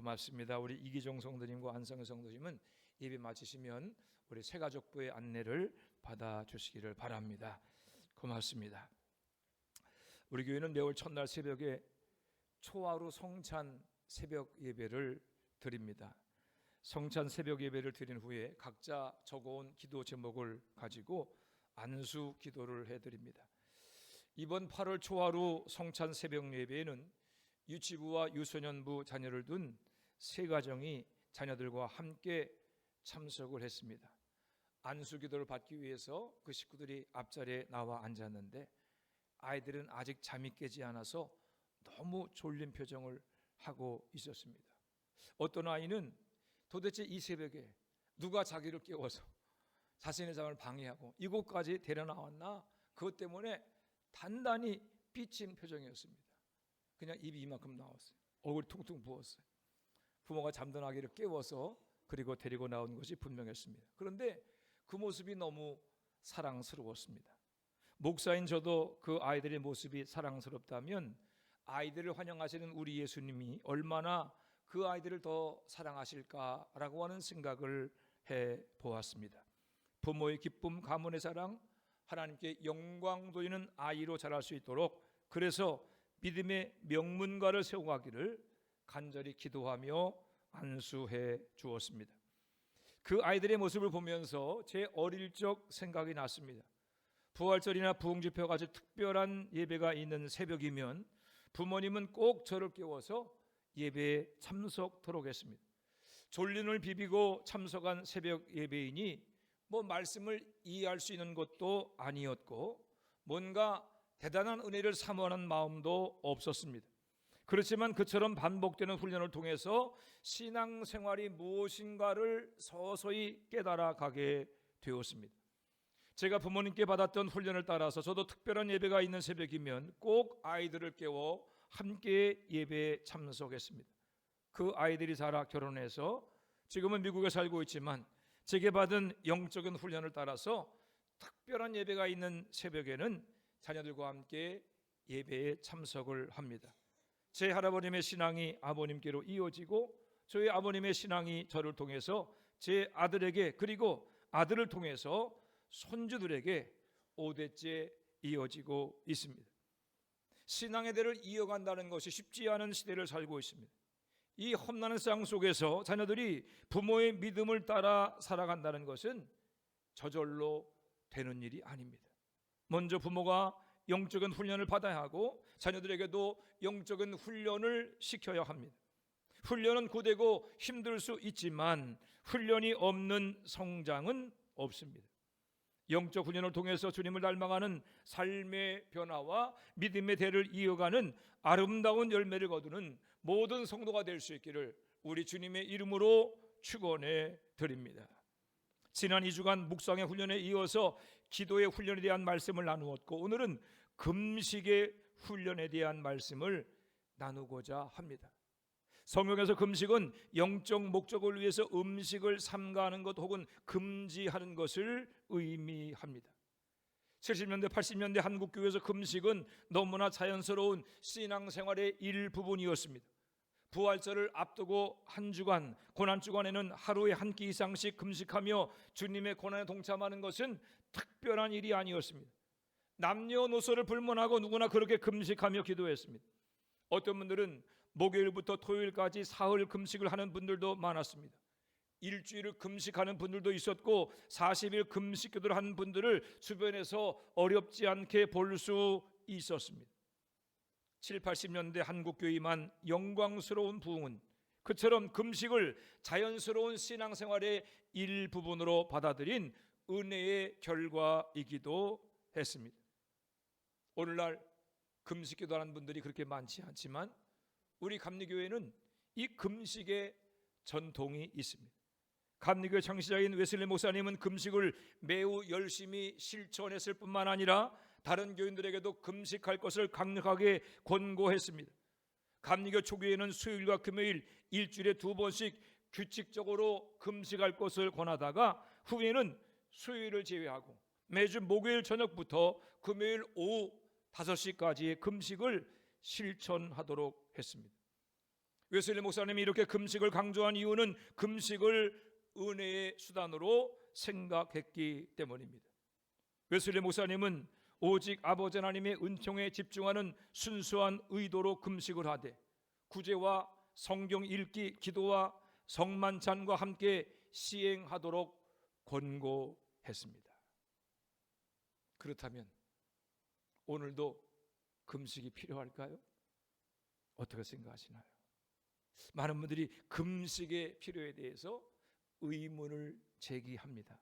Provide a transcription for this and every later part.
고맙습니다. 우리 이기종 성도님과 안성현 성도님은 예배 마치시면 우리 새가족부의 안내를 받아 주시기를 바랍니다. 고맙습니다. 우리 교회는 매월 첫날 새벽에 초하루 성찬 새벽 예배를 드립니다. 성찬 새벽 예배를 드린 후에 각자 적어온 기도 제목을 가지고 안수 기도를 해드립니다. 이번 8월 초하루 성찬 새벽 예배에는 유치부와 유소년부 자녀를 둔 세 가정이 자녀들과 함께 참석을 했습니다. 안수 기도를 받기 위해서 그 식구들이 앞자리에 나와 앉았는데 아이들은 아직 잠이 깨지 않아서 너무 졸린 표정을 하고 있었습니다. 어떤 아이는 도대체 이 새벽에 누가 자기를 깨워서 자신의 잠을 방해하고 이곳까지 데려 나왔나 그것 때문에 단단히 삐친 표정이었습니다. 그냥 입이 이만큼 나왔어요. 얼굴이 퉁퉁 부었어요. 부모가 잠든 아기를 깨워서 그리고 데리고 나온 것이 분명했습니다. 그런데 그 모습이 너무 사랑스러웠습니다. 목사인 저도 그 아이들의 모습이 사랑스럽다면 아이들을 환영하시는 우리 예수님이 얼마나 그 아이들을 더 사랑하실까라고 하는 생각을 해 보았습니다. 부모의 기쁨, 가문의 사랑, 하나님께 영광 돌리는 아이로 자랄 수 있도록 그래서 믿음의 명문가를 세워가기를 간절히 기도하며 안수해 주었습니다. 그 아이들의 모습을 보면서 제 어릴 적 생각이 났습니다. 부활절이나 부흥집회 같이 특별한 예배가 있는 새벽이면 부모님은 꼭 저를 깨워서 예배에 참석토록 했습니다. 졸린을 비비고 참석한 새벽 예배이니 뭐 말씀을 이해할 수 있는 것도 아니었고 뭔가 대단한 은혜를 사모하는 마음도 없었습니다. 그렇지만 그처럼 반복되는 훈련을 통해서 신앙생활이 무엇인가를 서서히 깨달아 가게 되었습니다. 제가 부모님께 받았던 훈련을 따라서 저도 특별한 예배가 있는 새벽이면 꼭 아이들을 깨워 함께 예배에 참석했습니다. 그 아이들이 자라 결혼해서 지금은 미국에 살고 있지만 제게 받은 영적인 훈련을 따라서 특별한 예배가 있는 새벽에는 자녀들과 함께 예배에 참석을 합니다. 제 할아버님의 신앙이 아버님께로 이어지고 저희 아버님의 신앙이 저를 통해서 제 아들에게 그리고 아들을 통해서 손주들에게 5대째 이어지고 있습니다. 신앙의 대를 이어간다는 것이 쉽지 않은 시대를 살고 있습니다. 이 험난한 세상 속에서 자녀들이 부모의 믿음을 따라 살아간다는 것은 저절로 되는 일이 아닙니다. 먼저 부모가 영적인 훈련을 받아야 하고 자녀들에게도 영적인 훈련을 시켜야 합니다. 훈련은 고되고 힘들 수 있지만 훈련이 없는 성장은 없습니다. 영적 훈련을 통해서 주님을 닮아가는 삶의 변화와 믿음의 대를 이어가는 아름다운 열매를 거두는 모든 성도가 될 수 있기를 우리 주님의 이름으로 축원해 드립니다. 지난 2주간 묵상의 훈련에 이어서 기도의 훈련에 대한 말씀을 나누었고 오늘은 금식의 훈련에 대한 말씀을 나누고자 합니다. 성경에서 금식은 영적 목적을 위해서 음식을 삼가하는 것 혹은 금지하는 것을 의미합니다. 70년대 80년대 한국 교회에서 금식은 너무나 자연스러운 신앙생활의 일부분이었습니다. 부활절을 앞두고 한 주간 고난 주간에는 하루에 한 끼 이상씩 금식하며 주님의 고난에 동참하는 것은 특별한 일이 아니었습니다. 남녀노소를 불문하고 누구나 그렇게 금식하며 기도했습니다. 어떤 분들은 목요일부터 토요일까지 사흘 금식을 하는 분들도 많았습니다. 일주일을 금식하는 분들도 있었고 40일 금식 기도를 하는 분들을 주변에서 어렵지 않게 볼 수 있었습니다. 7, 80년대 한국 교회만 영광스러운 부흥은 그처럼 금식을 자연스러운 신앙생활의 일부분으로 받아들인 은혜의 결과이기도 했습니다. 오늘날 금식 기도하는 분들이 그렇게 많지 않지만 우리 감리교회는 이 금식의 전통이 있습니다. 감리교회 창시자인 웨슬리 목사님은 금식을 매우 열심히 실천했을 뿐만 아니라 다른 교인들에게도 금식할 것을 강력하게 권고했습니다. 감리교 초기에는 수요일과 금요일 일주일에 두 번씩 규칙적으로 금식할 것을 권하다가 후에는 수요일을 제외하고 매주 목요일 저녁부터 금요일 오후 5시까지의 금식을 실천하도록 했습니다. 웨슬리 목사님이 이렇게 금식을 강조한 이유는 금식을 은혜의 수단으로 생각했기 때문입니다. 웨슬리 목사님은 오직 아버지 하나님의 은총에 집중하는 순수한 의도로 금식을 하되 구제와 성경 읽기, 기도와 성만찬과 함께 시행하도록 권고했습니다. 그렇다면 오늘도 금식이 필요할까요? 어떻게 생각하시나요? 많은 분들이 금식의 필요에 대해서 의문을 제기합니다.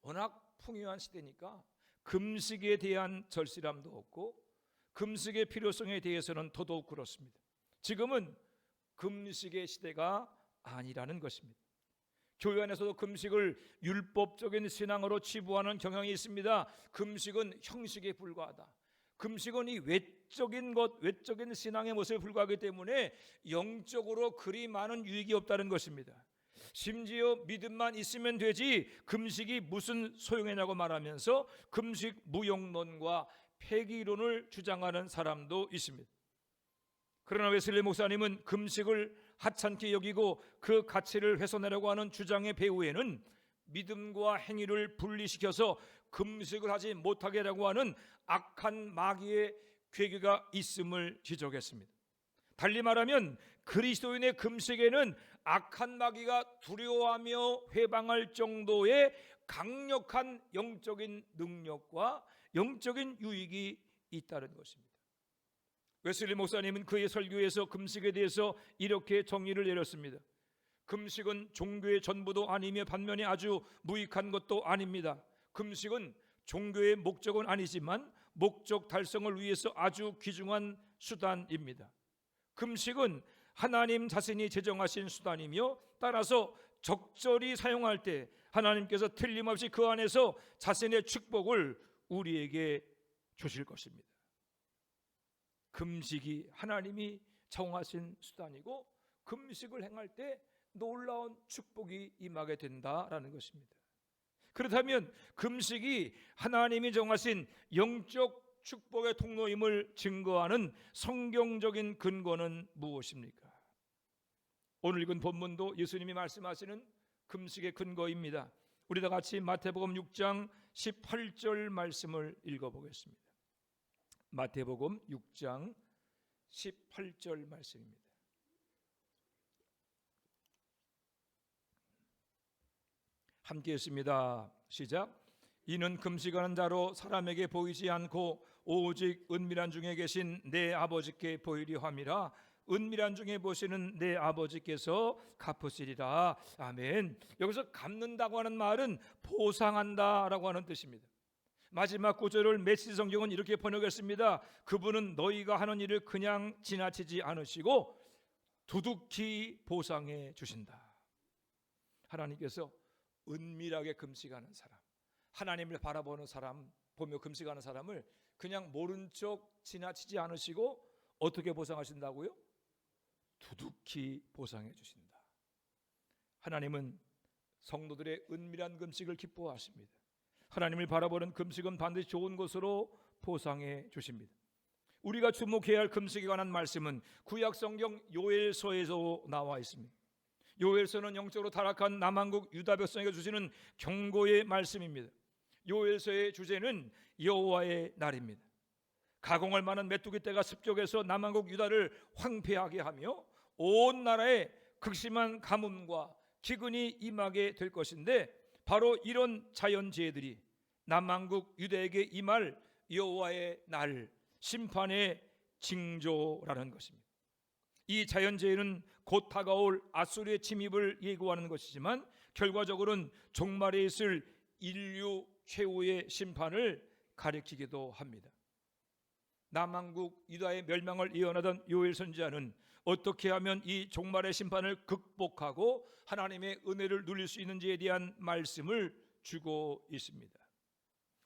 워낙 풍요한 시대니까 금식에 대한 절실함도 없고 금식의 필요성에 대해서는 더더욱 그렇습니다. 지금은 금식의 시대가 아니라는 것입니다. 교회 안에서도 금식을 율법적인 신앙으로 치부하는 경향이 있습니다. 금식은 형식에 불과하다. 금식은 이 외적인 것, 외적인 신앙의 모습에 불과하기 때문에 영적으로 그리 많은 유익이 없다는 것입니다. 심지어 믿음만 있으면 되지 금식이 무슨 소용이냐고 말하면서 금식 무용론과 폐기론을 주장하는 사람도 있습니다. 그러나 웨슬리 목사님은 금식을 하찮게 여기고 그 가치를 훼손하려고 하는 주장의 배후에는 믿음과 행위를 분리시켜서 금식을 하지 못하게 하려고 하는 악한 마귀의 괴계가 있음을 지적했습니다. 달리 말하면 그리스도인의 금식에는 악한 마귀가 두려워하며 회방할 정도의 강력한 영적인 능력과 영적인 유익이 있다는 것입니다. 웨슬리 목사님은 그의 설교에서 금식에 대해서 이렇게 정의를 내렸습니다. 금식은 종교의 전부도 아니며 반면에 아주 무익한 것도 아닙니다. 금식은 종교의 목적은 아니지만 목적 달성을 위해서 아주 귀중한 수단입니다. 금식은 하나님 자신이 제정하신 수단이며 따라서 적절히 사용할 때 하나님께서 틀림없이 그 안에서 자신의 축복을 우리에게 주실 것입니다. 금식이 하나님이 정하신 수단이고 금식을 행할 때 놀라운 축복이 임하게 된다라는 것입니다. 그렇다면 금식이 하나님이 정하신 영적 축복의 통로임을 증거하는 성경적인 근거는 무엇입니까? 오늘 읽은 본문도 예수님이 말씀하시는 금식의 근거입니다. 우리 다 같이 마태복음 6장 18절 말씀을 읽어보겠습니다. 마태복음 6장 18절 말씀입니다. 함께 했습니다. 시작. 이는 금식하는 자로 사람에게 보이지 않고 오직 은밀한 중에 계신 내 아버지께 보이려 함이라. 은밀한 중에 보시는 내 아버지께서 갚으시리라. 아멘. 여기서 갚는다고 하는 말은 보상한다라고 하는 뜻입니다. 마지막 구절을 메시지 성경은 이렇게 번역했습니다. 그분은 너희가 하는 일을 그냥 지나치지 않으시고 두둑히 보상해 주신다. 하나님께서 은밀하게 금식하는 사람, 하나님을 바라보는 사람, 보며 금식하는 사람을 그냥 모른 척 지나치지 않으시고 어떻게 보상하신다고요? 두둑히 보상해 주신다. 하나님은 성도들의 은밀한 금식을 기뻐하십니다. 하나님을 바라보는 금식은 반드시 좋은 것으로 보상해 주십니다. 우리가 주목해야 할 금식에 관한 말씀은 구약 성경 요엘서에서 나와 있습니다. 요엘서는 영적으로 타락한 남한국 유다 백성에게 주시는 경고의 말씀입니다. 요엘서의 주제는 여호와의 날입니다. 가공할 만한 메뚜기 떼가 습격해서 남한국 유다를 황폐하게 하며 온 나라에 극심한 가뭄과 기근이 임하게 될 것인데 바로 이런 자연재해들이 남한국 유대에게 임할 여호와의 날 심판의 징조라는 것입니다. 이 자연재해는 곧 다가올 아수르의 침입을 예고하는 것이지만 결과적으로는 종말에 있을 인류 최후의 심판을 가리키기도 합니다. 남한국 유다의 멸망을 예언하던 요엘 선지자는 어떻게 하면 이 종말의 심판을 극복하고 하나님의 은혜를 누릴 수 있는지에 대한 말씀을 주고 있습니다.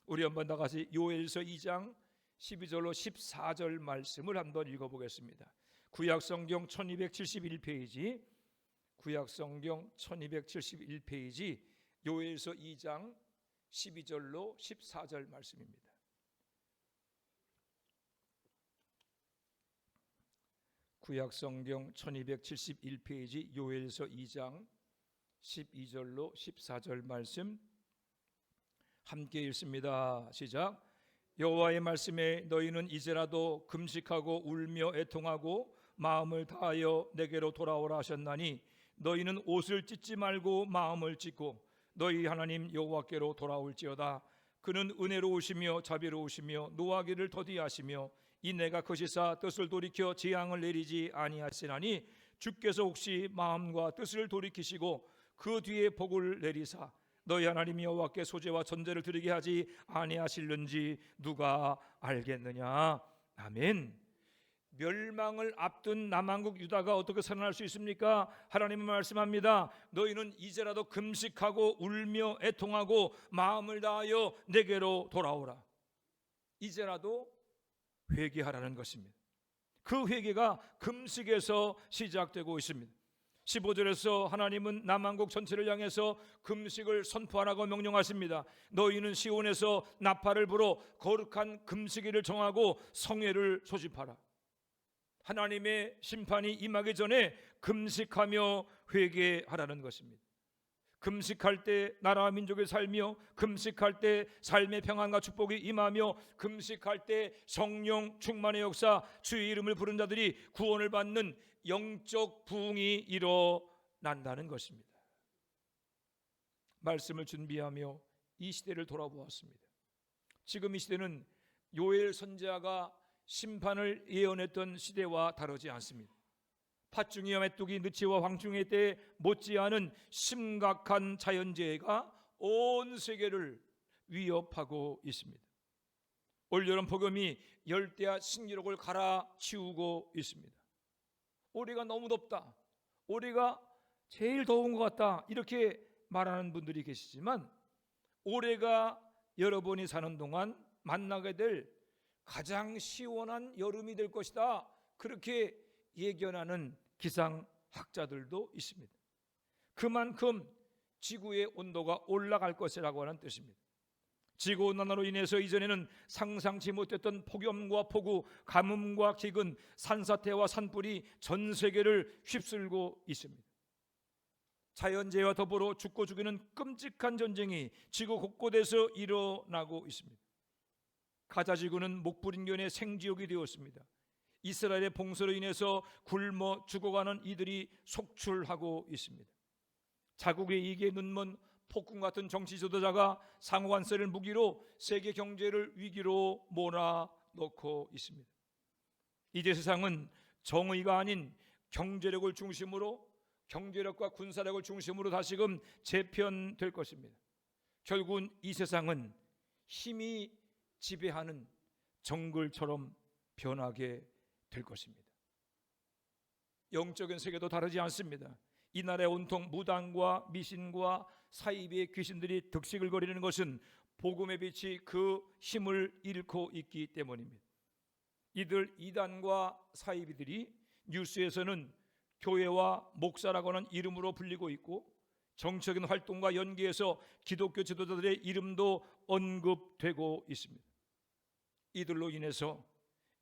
우리 한번 다 같이 요엘서 2장 12절로 14절 말씀을 한번 읽어보겠습니다. 구약 성경 1271페이지 구약 성경 1271페이지 요엘서 2장 12절로 14절 말씀입니다. 구약 성경 1271페이지 요엘서 2장 12절로 14절 말씀 함께 읽습니다. 시작. 여호와의 말씀에 너희는 이제라도 금식하고 울며 애통하고 마음을 다하여 내게로 돌아오라 하셨나니 너희는 옷을 찢지 말고 마음을 찢고 너희 하나님 여호와께로 돌아올지어다 그는 은혜로우시며 자비로우시며 노하기를 더디하시며 이 내가 거시사 뜻을 돌이켜 재앙을 내리지 아니하시나니 주께서 혹시 마음과 뜻을 돌이키시고 그 뒤에 복을 내리사 너희 하나님 여호와께 소재와 전제를 드리게 하지 아니하실는지 누가 알겠느냐 아멘. 멸망을 앞둔 남한국 유다가 어떻게 살아날 수 있습니까? 하나님은 말씀합니다. 너희는 이제라도 금식하고 울며 애통하고 마음을 다하여 내게로 돌아오라. 이제라도 회개하라는 것입니다. 그 회개가 금식에서 시작되고 있습니다. 15절에서 하나님은 남한국 전체를 향해서 금식을 선포하라고 명령하십니다. 너희는 시온에서 나팔을 불어 거룩한 금식일을 정하고 성회를 소집하라. 하나님의 심판이 임하기 전에 금식하며 회개하라는 것입니다. 금식할 때 나라와 민족이 살며 금식할 때 삶의 평안과 축복이 임하며 금식할 때 성령 충만의 역사 주의 이름을 부른 자들이 구원을 받는 영적 부흥이 일어난다는 것입니다. 말씀을 준비하며 이 시대를 돌아보았습니다. 지금 이 시대는 요엘 선지자가 심판을 예언했던 시대와 다르지 않습니다. 팥중이와 메뚜기, 느치와 황충의 때에 못지않은 심각한 자연재해가 온 세계를 위협하고 있습니다. 올여름 폭염이 열대야 신기록을 갈아치우고 있습니다. 올해가 너무 덥다. 올해가 제일 더운 것 같다. 이렇게 말하는 분들이 계시지만 올해가 여러분이 사는 동안 만나게 될 가장 시원한 여름이 될 것이다. 그렇게 예견하는 기상학자들도 있습니다. 그만큼 지구의 온도가 올라갈 것이라고 하는 뜻입니다. 지구 온난화로 인해서 이전에는 상상치 못했던 폭염과 폭우, 가뭄과 기근, 산사태와 산불이 전 세계를 휩쓸고 있습니다. 자연재해와 더불어 죽고 죽이는 끔찍한 전쟁이 지구 곳곳에서 일어나고 있습니다. 가자 지구는 목불인견의 생지옥이 되었습니다. 이스라엘의 봉쇄로 인해서 굶어 죽어가는 이들이 속출하고 있습니다. 자국의 이익에 눈먼 폭군 같은 정치 지도자가 상호관세를 무기로 세계 경제를 위기로 몰아넣고 있습니다. 이제 세상은 정의가 아닌 경제력을 중심으로 경제력과 군사력을 중심으로 다시금 재편될 것입니다. 결국은 이 세상은 힘이 지배하는 정글처럼 변하게 될 것입니다. 영적인 세계도 다르지 않습니다. 이 나라의 온통 무당과 미신과 사이비의 귀신들이 득식을 거리는 것은 복음의 빛이 그 힘을 잃고 있기 때문입니다. 이들 이단과 사이비들이 뉴스에서는 교회와 목사라고 하는 이름으로 불리고 있고 정적인 활동과 연계해서 기독교 지도자들의 이름도 언급되고 있습니다. 이들로 인해서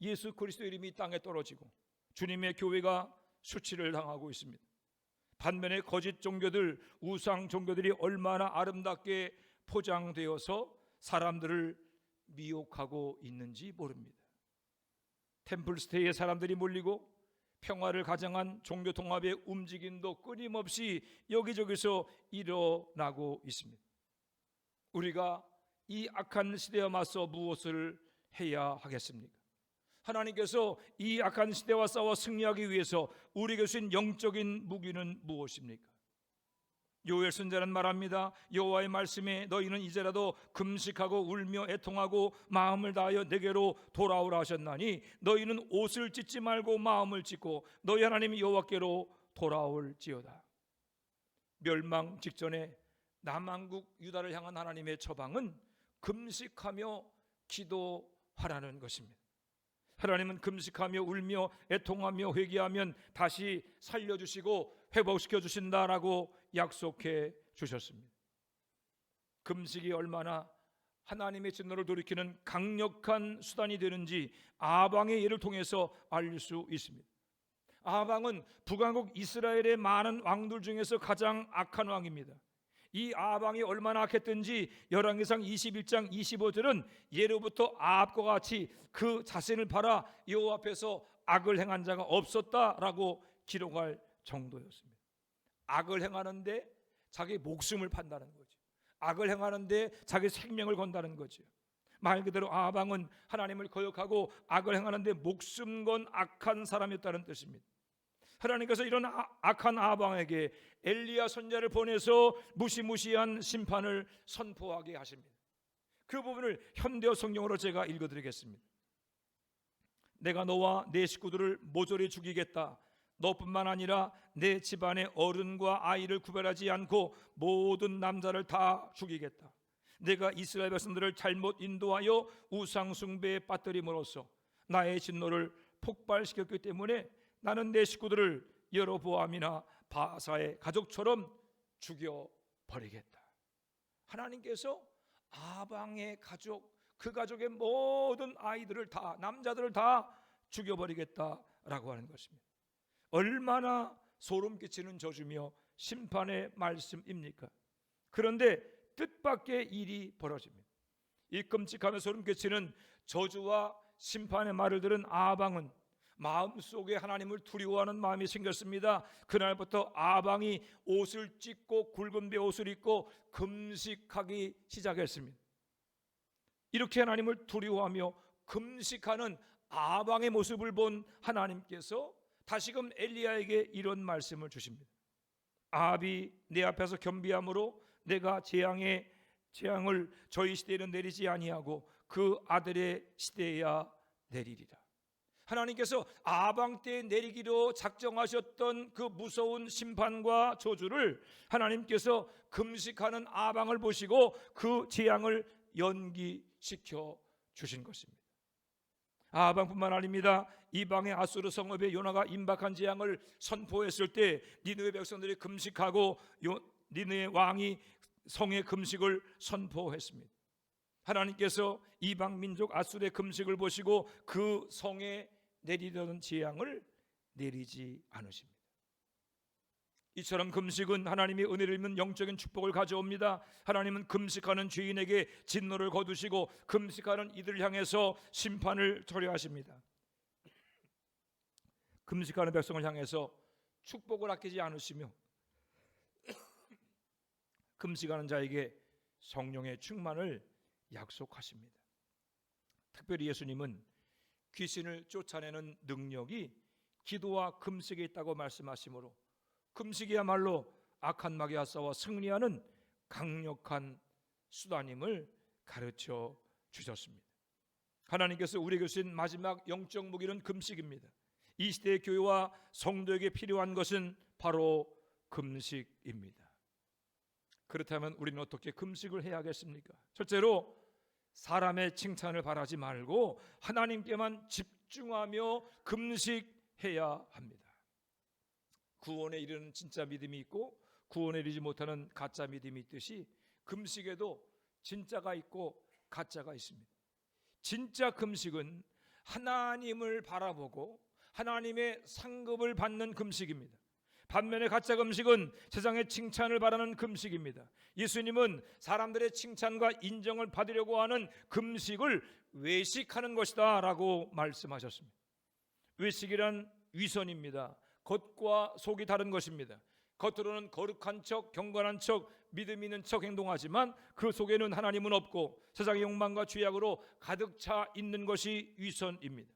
예수 그리스도 이름이 땅에 떨어지고 주님의 교회가 수치를 당하고 있습니다. 반면에 거짓 종교들, 우상 종교들이 얼마나 아름답게 포장되어서 사람들을 미혹하고 있는지 모릅니다. 템플스테이에 사람들이 몰리고 평화를 가장한 종교 통합의 움직임도 끊임없이 여기저기서 일어나고 있습니다. 우리가 이 악한 시대와 맞서 무엇을 해야 하겠습니까? 하나님께서 이 악한 시대와 싸워 승리하기 위해서 우리에게 주신 영적인 무기는 무엇입니까? 요엘 선자는 말합니다. 여호와의 말씀에 너희는 이제라도 금식하고 울며 애통하고 마음을 다하여 내게로 돌아오라 하셨나니 너희는 옷을 찢지 말고 마음을 찢고 너희 하나님 여호와께로 돌아올지어다. 멸망 직전에 남한국 유다를 향한 하나님의 처방은 금식하며 기도하라는 것입니다. 하나님은 금식하며 울며 애통하며 회개하면 다시 살려주시고 회복시켜 주신다라고 약속해 주셨습니다. 금식이 얼마나 하나님의 진노를 돌이키는 강력한 수단이 되는지 아방의 예를 통해서 알 수 있습니다. 아방은 북왕국 이스라엘의 많은 왕들 중에서 가장 악한 왕입니다. 이 아방이 얼마나 악했든지 열왕기상 21장 25절은 예로부터 아합과 같이 그 자신을 팔아 여호와 앞에서 악을 행한 자가 없었다라고 기록할 정도였습니다. 악을 행하는데 자기 목숨을 판다는 거죠. 악을 행하는데 자기 생명을 건다는 거죠. 말 그대로 아방은 하나님을 거역하고 악을 행하는데 목숨 건 악한 사람이었다는 뜻입니다. 하나님께서 이런 아, 악한 아방에게 엘리야 선자를 보내서 무시무시한 심판을 선포하게 하십니다. 그 부분을 현대어 성경으로 제가 읽어드리겠습니다. 내가 너와 내 식구들을 모조리 죽이겠다. 너뿐만 아니라 내 집안의 어른과 아이를 구별하지 않고 모든 남자를 다 죽이겠다. 내가 이스라엘 백성들을 잘못 인도하여 우상 숭배에 빠뜨림으로써 나의 진노를 폭발시켰기 때문에 나는 내 식구들을 여로보암이나 바사의 가족처럼 죽여 버리겠다. 하나님께서 아방의 가족 그 가족의 모든 아이들을 다 남자들을 다 죽여 버리겠다라고 하는 것입니다. 얼마나 소름 끼치는 저주며 심판의 말씀입니까? 그런데 뜻밖의 일이 벌어집니다. 이 끔찍하며 소름 끼치는 저주와 심판의 말을 들은 아방은 마음속에 하나님을 두려워하는 마음이 생겼습니다. 그날부터 아방이 옷을 찢고 굵은 베옷을 입고 금식하기 시작했습니다. 이렇게 하나님을 두려워하며 금식하는 아방의 모습을 본 하나님께서 다시금 엘리야에게 이런 말씀을 주십니다. 아합이 내 앞에서 겸비함으로 내가 재앙의 재앙을 저희 시대에는 내리지 아니하고 그 아들의 시대에야 내리리라. 하나님께서 아방 때 내리기로 작정하셨던 그 무서운 심판과 저주를 하나님께서 금식하는 아방을 보시고 그 재앙을 연기시켜 주신 것입니다. 아방뿐만 아닙니다. 이방의 아수르 성읍에 요나가 임박한 재앙을 선포했을 때 니느웨 백성들이 금식하고 니느웨 왕이 성의 금식을 선포했습니다. 하나님께서 이방 민족 아수르의 금식을 보시고 그 성에 내리던 재앙을 내리지 않으십니다. 이처럼 금식은 하나님의 은혜를 입는 영적인 축복을 가져옵니다. 하나님은 금식하는 죄인에게 진노를 거두시고 금식하는 이들을 향해서 심판을 처리하십니다. 금식하는 백성을 향해서 축복을 아끼지 않으시며 금식하는 자에게 성령의 충만을 약속하십니다. 특별히 예수님은 귀신을 쫓아내는 능력이 기도와 금식에 있다고 말씀하시므로 금식이야말로 악한 마귀와 싸워 승리하는 강력한 수단임을 가르쳐 주셨습니다. 하나님께서 우리에게 주신 마지막 영적 무기는 금식입니다. 이 시대의 교회와 성도에게 필요한 것은 바로 금식입니다. 그렇다면 우리는 어떻게 금식을 해야겠습니까? 첫째로 사람의 칭찬을 바라지 말고 하나님께만 집중하며 금식해야 합니다. 구원에 이르는 진짜 믿음이 있고 구원에 이르지 못하는 가짜 믿음이 있듯이 금식에도 진짜가 있고 가짜가 있습니다. 진짜 금식은 하나님을 바라보고 하나님의 상급을 받는 금식입니다. 반면에 가짜 금식은 세상의 칭찬을 바라는 금식입니다. 예수님은 사람들의 칭찬과 인정을 받으려고 하는 금식을 외식하는 것이다 라고 말씀하셨습니다. 외식이란 위선입니다. 겉과 속이 다른 것입니다. 겉으로는 거룩한 척, 경건한 척, 믿음 있는 척 행동하지만 그 속에는 하나님은 없고 세상의 욕망과 죄악으로 가득 차 있는 것이 위선입니다.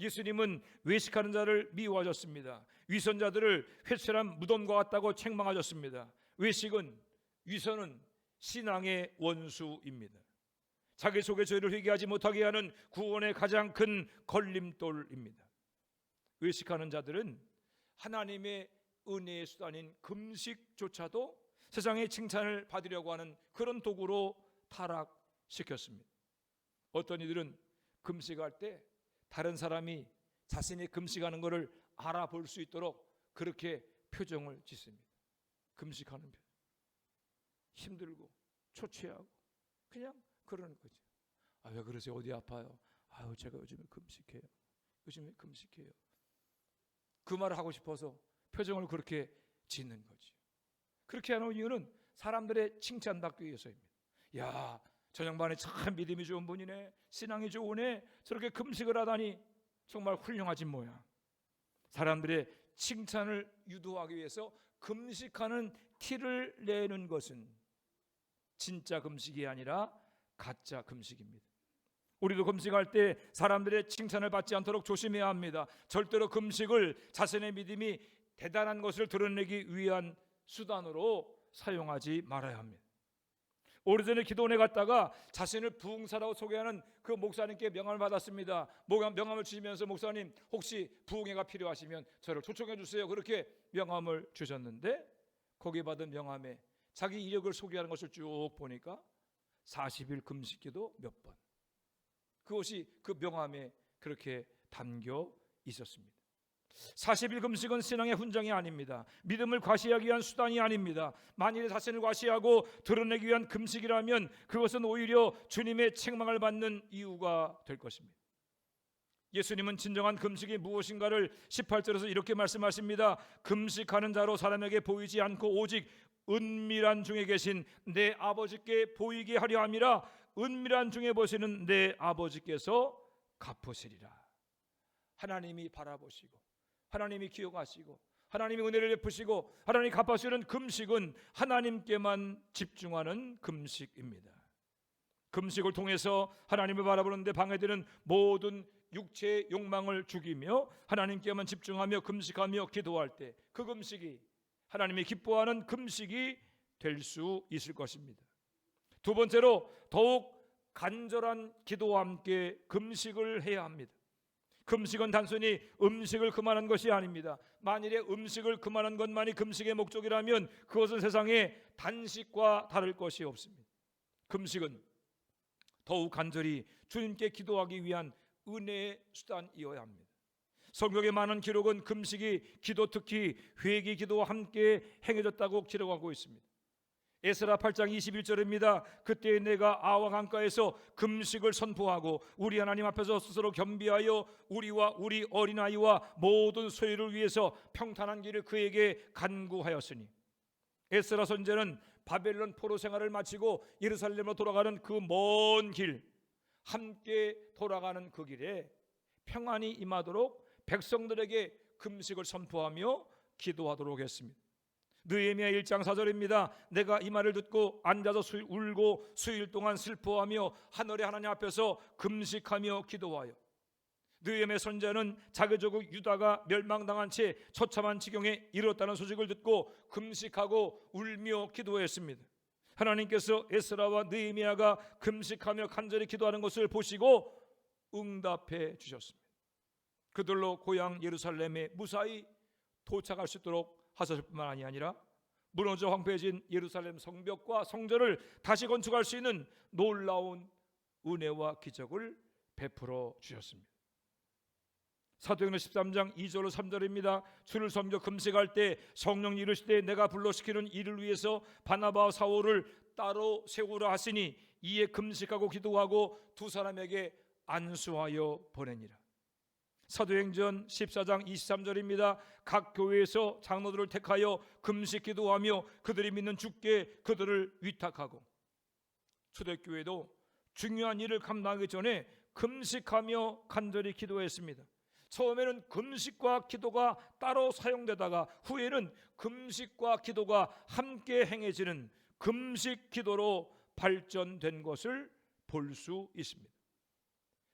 예수님은 외식하는 자를 미워하셨습니다. 위선자들을 회칠한 무덤과 같다고 책망하셨습니다. 외식은 위선은 신앙의 원수입니다. 자기 속의 죄를 회개하지 못하게 하는 구원의 가장 큰 걸림돌입니다. 외식하는 자들은 하나님의 은혜의 수단인 금식조차도 세상의 칭찬을 받으려고 하는 그런 도구로 타락시켰습니다. 어떤 이들은 금식할 때 다른 사람이 자신이 금식하는 것을 알아볼 수 있도록 그렇게 표정을 짓습니다. 금식하는 표정. 힘들고 초췌하고 그냥 그러는 거죠. 아 왜 그러세요? 어디 아파요? 아유 제가 요즘에 금식해요. 요즘에 금식해요. 그 말을 하고 싶어서 표정을 그렇게 짓는 거죠. 그렇게 하는 이유는 사람들의 칭찬받기 위해서입니다. 야, 저 양반이 참 믿음이 좋은 분이네. 신앙이 좋으네. 저렇게 금식을 하다니 정말 훌륭하지 뭐야. 사람들의 칭찬을 유도하기 위해서 금식하는 티를 내는 것은 진짜 금식이 아니라 가짜 금식입니다. 우리도 금식할 때 사람들의 칭찬을 받지 않도록 조심해야 합니다. 절대로 금식을 자신의 믿음이 대단한 것을 드러내기 위한 수단으로 사용하지 말아야 합니다. 오래전에 기도원에 갔다가 자신을 부흥사라고 소개하는 그 목사님께 명함을 받았습니다. 목- 명함을 주시면서 목사님 혹시 부흥회가 필요하시면 저를 초청해 주세요. 그렇게 명함을 주셨는데 거기 받은 명함에 자기 이력을 소개하는 것을 쭉 보니까 40일 금식기도 몇 번. 그것이 그 명함에 그렇게 담겨 있었습니다. 40일 금식은 신앙의 훈장이 아닙니다. 믿음을 과시하기 위한 수단이 아닙니다. 만일에 자신을 과시하고 드러내기 위한 금식이라면 그것은 오히려 주님의 책망을 받는 이유가 될 것입니다. 예수님은 진정한 금식이 무엇인가를 18절에서 이렇게 말씀하십니다. 금식하는 자로 사람에게 보이지 않고 오직 은밀한 중에 계신 내 아버지께 보이게 하려 함이라 은밀한 중에 보시는 내 아버지께서 갚으시리라. 하나님이 바라보시고 하나님이 기억하시고 하나님이 은혜를 베푸시고 하나님 갚아주는 금식은 하나님께만 집중하는 금식입니다. 금식을 통해서 하나님을 바라보는데 방해되는 모든 육체의 욕망을 죽이며 하나님께만 집중하며 금식하며 기도할 때 그 금식이 하나님이 기뻐하는 금식이 될 수 있을 것입니다. 두 번째로 더욱 간절한 기도와 함께 금식을 해야 합니다. 금식은 단순히 음식을 그만한 것이 아닙니다. 만일에 음식을 그만한 것만이 금식의 목적이라면 그것은 세상에 단식과 다를 것이 없습니다. 금식은 더욱 간절히 주님께 기도하기 위한 은혜의 수단이어야 합니다. 성경의 많은 기록은 금식이 기도 특히 회개 기도와 함께 행해졌다고 기록하고 있습니다. 에스라 8장 21절입니다. 그때 내가 아와 강가에서 금식을 선포하고 우리 하나님 앞에서 스스로 겸비하여 우리와 우리 어린아이와 모든 소유를 위해서 평탄한 길을 그에게 간구하였으니 에스라 선제는 바벨론 포로 생활을 마치고 예루살렘으로 돌아가는 그 먼 길 함께 돌아가는 그 길에 평안이 임하도록 백성들에게 금식을 선포하며 기도하도록 했습니다. 느헤미야 1장 4절입니다. 내가 이 말을 듣고 앉아서 수, 울고 수일 동안 슬퍼하며 하늘의 하나님 앞에서 금식하며 기도하여 느헤미야 선자는 자기 조국 유다가 멸망당한 채 처참한 지경에 이르렀다는 소식을 듣고 금식하고 울며 기도했습니다. 하나님께서 에스라와 느헤미야가 금식하며 간절히 기도하는 것을 보시고 응답해 주셨습니다. 그들로 고향 예루살렘에 무사히 도착할 수 있도록 하셨을 뿐만 아니라 무너져 황폐해진 예루살렘 성벽과 성전을 다시 건축할 수 있는 놀라운 은혜와 기적을 베풀어 주셨습니다. 사도행전 13장 2절로 3절입니다. 주를 섬겨 금식할 때 성령 이르시되 내가 불러시키는 일을 위해서 바나바와 사울을 따로 세우라 하시니 이에 금식하고 기도하고 두 사람에게 안수하여 보내니라. 사도행전 14장 23절입니다. 각 교회에서 장로들을 택하여 금식 기도하며 그들이 믿는 주께 그들을 위탁하고 초대교회도 중요한 일을 감당하기 전에 금식하며 간절히 기도했습니다. 처음에는 금식과 기도가 따로 사용되다가 후에는 금식과 기도가 함께 행해지는 금식 기도로 발전된 것을 볼 수 있습니다.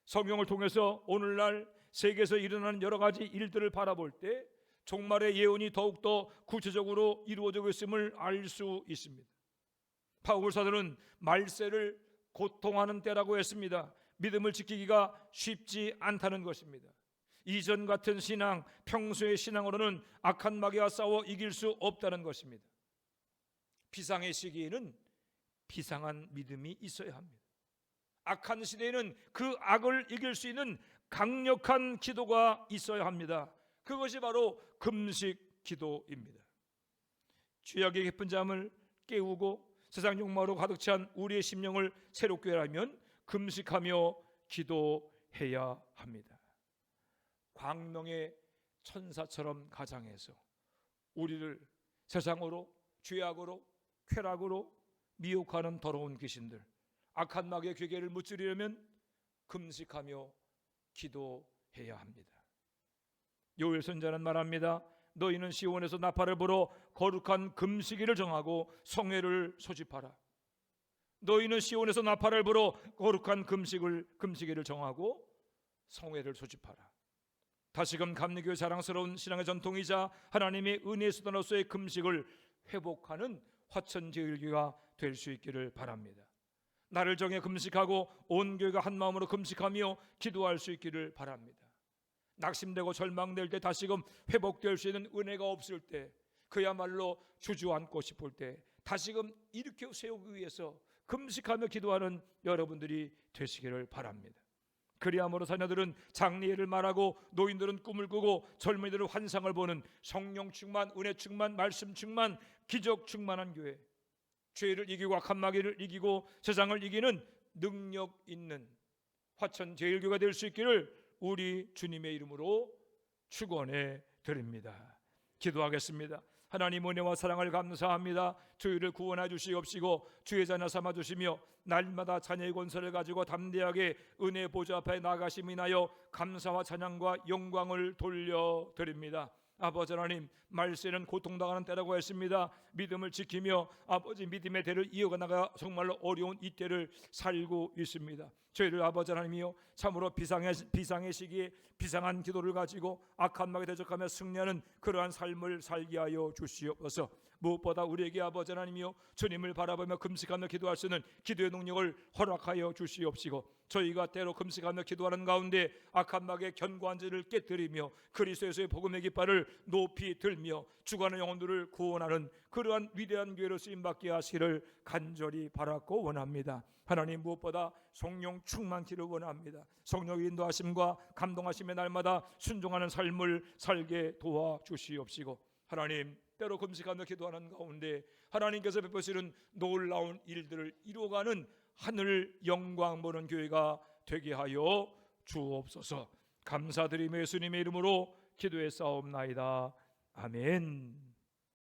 성경을 통해서 오늘날 세계에서 일어나는 여러 가지 일들을 바라볼 때 종말의 예언이 더욱더 구체적으로 이루어지고 있음을 알 수 있습니다. 바울 사도는 말세를 고통하는 때라고 했습니다. 믿음을 지키기가 쉽지 않다는 것입니다. 이전 같은 신앙, 평소의 신앙으로는 악한 마귀와 싸워 이길 수 없다는 것입니다. 비상의 시기에는 비상한 믿음이 있어야 합니다. 악한 시대에는 그 악을 이길 수 있는 강력한 기도가 있어야 합니다. 그것이 바로 금식 기도입니다. 죄악의 깊은 잠을 깨우고 세상 욕망으로 가득 찬 우리의 심령을 새롭게 하려면 금식하며 기도해야 합니다. 광명의 천사처럼 가장해서 우리를 세상으로 죄악으로 쾌락으로 미혹하는 더러운 귀신들 악한 마귀의 괴계를 무찌르려면 금식하며 기도해야 합니다. 요엘 선자는 말합니다. 너희는 시온에서 나팔을 불어 거룩한 금식일을 정하고 성회를 소집하라. 너희는 시온에서 나팔을 불어 거룩한 금식을 금식일을 정하고 성회를 소집하라. 다시금 감리교회 자랑스러운 신앙의 전통이자 하나님의 은혜의 수단으로서의 금식을 회복하는 화천제일교가 될 수 있기를 바랍니다. 나를 정해 금식하고 온 교회가 한 마음으로 금식하며 기도할 수 있기를 바랍니다. 낙심되고 절망될 때 다시금 회복될 수 있는 은혜가 없을 때 그야말로 주저앉고 싶을 때 다시금 일으켜 세우기 위해서 금식하며 기도하는 여러분들이 되시기를 바랍니다. 그리함으로 자녀들은 장래를 말하고 노인들은 꿈을 꾸고 젊은이들은 환상을 보는 성령 충만, 은혜 충만, 말씀 충만, 기적 충만한 교회. 죄를 이기고 악한 마귀를 이기고 세상을 이기는 능력 있는 화천 제일교가 될 수 있기를 우리 주님의 이름으로 축원해 드립니다. 기도하겠습니다. 하나님 은혜와 사랑을 감사합니다. 저희를 구원해 주시옵시고 주의 자녀 삼아 주시며 날마다 자녀의 권세를 가지고 담대하게 은혜 보좌 앞에 나가심이 나여 감사와 찬양과 영광을 돌려 드립니다. 아버지 하나님 말세는 고통당하는 때라고 했습니다. 믿음을 지키며 아버지 믿음의 대를 이어가 나가 정말로 어려운 이 때를 살고 있습니다. 저희를 아버지 하나님이요 참으로 비상의 비상의 시기에 비상한 기도를 가지고 악한 마귀 대적하며 승리하는 그러한 삶을 살게 하여 주시옵소서. 무엇보다 우리에게 아버지 하나님이요 주님을 바라보며 금식하며 기도할 수 있는 기도의 능력을 허락하여 주시옵시고 저희가 때로 금식하며 기도하는 가운데 악한 마귀의 견고한 죄를 깨뜨리며 그리스도에서의 복음의 깃발을 높이 들며 주관의 영혼들을 구원하는 그러한 위대한 교회로 쓰임 받게 하시기를 간절히 바랐고 원합니다. 하나님 무엇보다 성령 충만키를 원합니다. 성령의 인도하심과 감동하심의 날마다 순종하는 삶을 살게 도와 주시옵시고 하나님 때로 금식하며 기도하는 가운데 하나님께서 베푸시는 놀라운 일들을 이루어가는 하늘 영광 보는 교회가 되게 하여 주옵소서. 감사드리며 예수님의 이름으로 기도에 싸움나이다. 아멘.